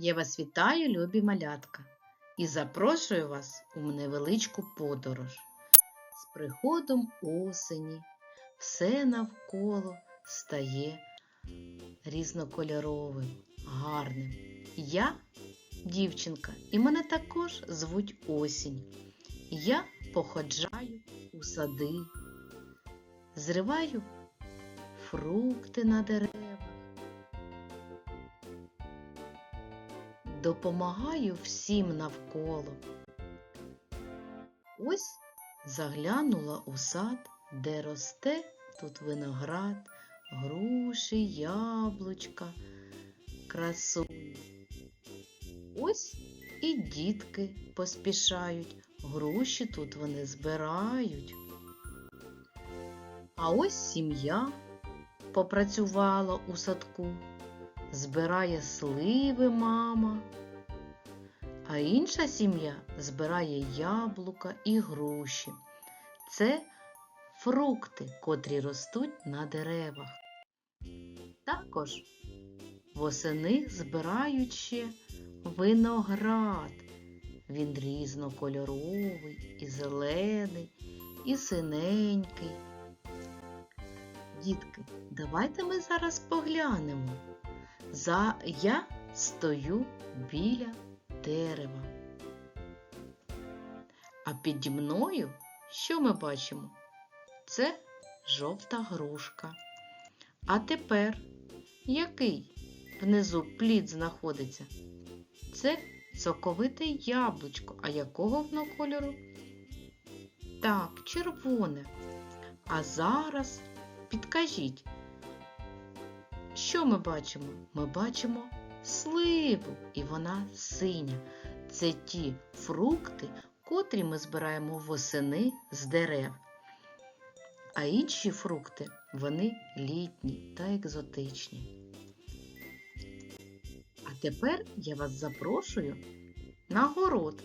Я вас вітаю, любі малятка, і запрошую вас у невеличку подорож. З приходом осені все навколо стає різнокольоровим, гарним. Я дівчинка, і мене також звуть осінь. Я походжаю у сади, зриваю фрукти на деревах. Допомагаю всім навколо. Ось заглянула у сад, де росте тут виноград, груші, яблучка, красуні. Ось і дітки поспішають, груші тут вони збирають. А ось сім'я попрацювала у садку збирає сливи мама, а інша сім'я збирає яблука і груші. Це фрукти, котрі ростуть на деревах. Також восени збирають ще виноград. Він різнокольоровий, і зелений, і синенький. Дітки, давайте ми зараз поглянемо. За я стою біля дерева. А піді мною що ми бачимо? Це жовта грушка. А тепер який внизу плід знаходиться? Це соковите яблучко. А якого воно кольору? Так, червоне. А зараз підкажіть, що ми бачимо? Ми бачимо сливу, і вона синя. Це ті фрукти, котрі ми збираємо восени з дерев. А інші фрукти вони літні та екзотичні. А тепер я вас запрошую на город,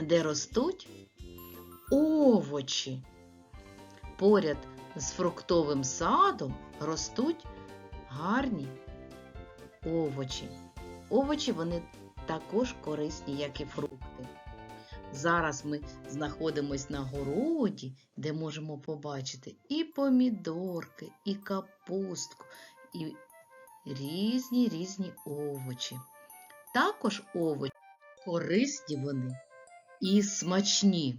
де ростуть овочі. Поряд з фруктовим садом ростуть гарні овочі. Овочі вони також корисні, як і фрукти. Зараз ми знаходимося на городі, де можемо побачити і помідорки, і капустку, і різні різні овочі. Також овочі корисні вони і смачні.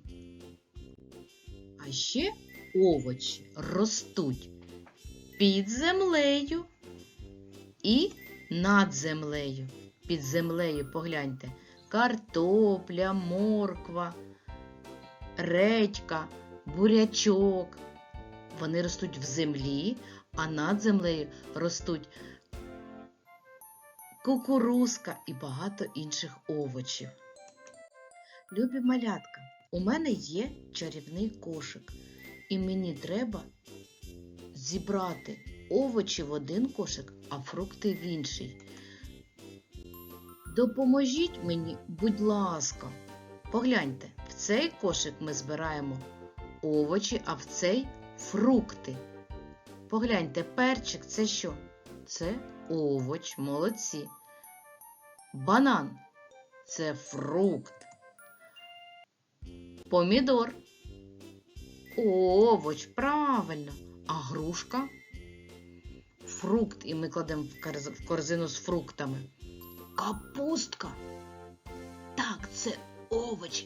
А ще овочі ростуть під землею і над землею. Під землею погляньте картопля, морква, редька, бурячок. Вони ростуть в землі, а над землею ростуть кукурузка і багато інших овочів. Любі малятка, у мене є чарівний кошик, і мені треба зібрати овочі в один кошик, а фрукти в інший. Допоможіть мені, будь ласка. Погляньте, в цей кошик ми збираємо овочі, а в цей фрукти. Погляньте, перчик це що? Це овоч, молодці. Банан це фрукт. Помідор. Овоч, правильно. А грушка? Фрукт, і ми кладемо в корз- в корзину з фруктами. Капустка. Так, це овоч.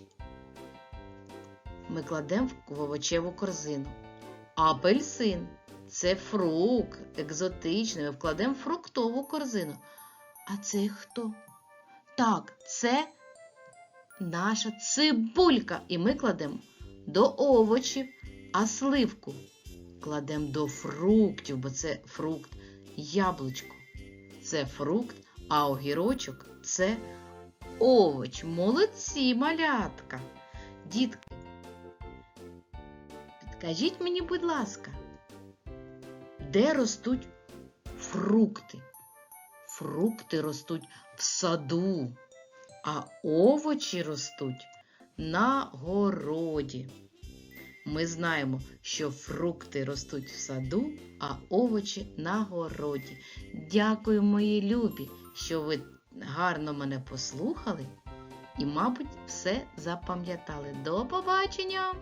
Ми кладемо в овочеву корзину. Апельсин це фрукт, екзотичний. Ми вкладемо фруктову корзину. А це хто? Так, це наша цибулька. І ми кладемо до овочів, а сливку кладемо до фруктів, бо це фрукт. Яблучко це фрукт, а огірочок це овоч. Молодці, малятка. Дітки, підкажіть мені, будь ласка, де ростуть фрукти? Фрукти ростуть в саду, а овочі ростуть на городі. Ми знаємо, що фрукти ростуть в саду, а овочі на городі. Дякую, мої любі, що ви гарно мене послухали і, мабуть, все запам'ятали. До побачення!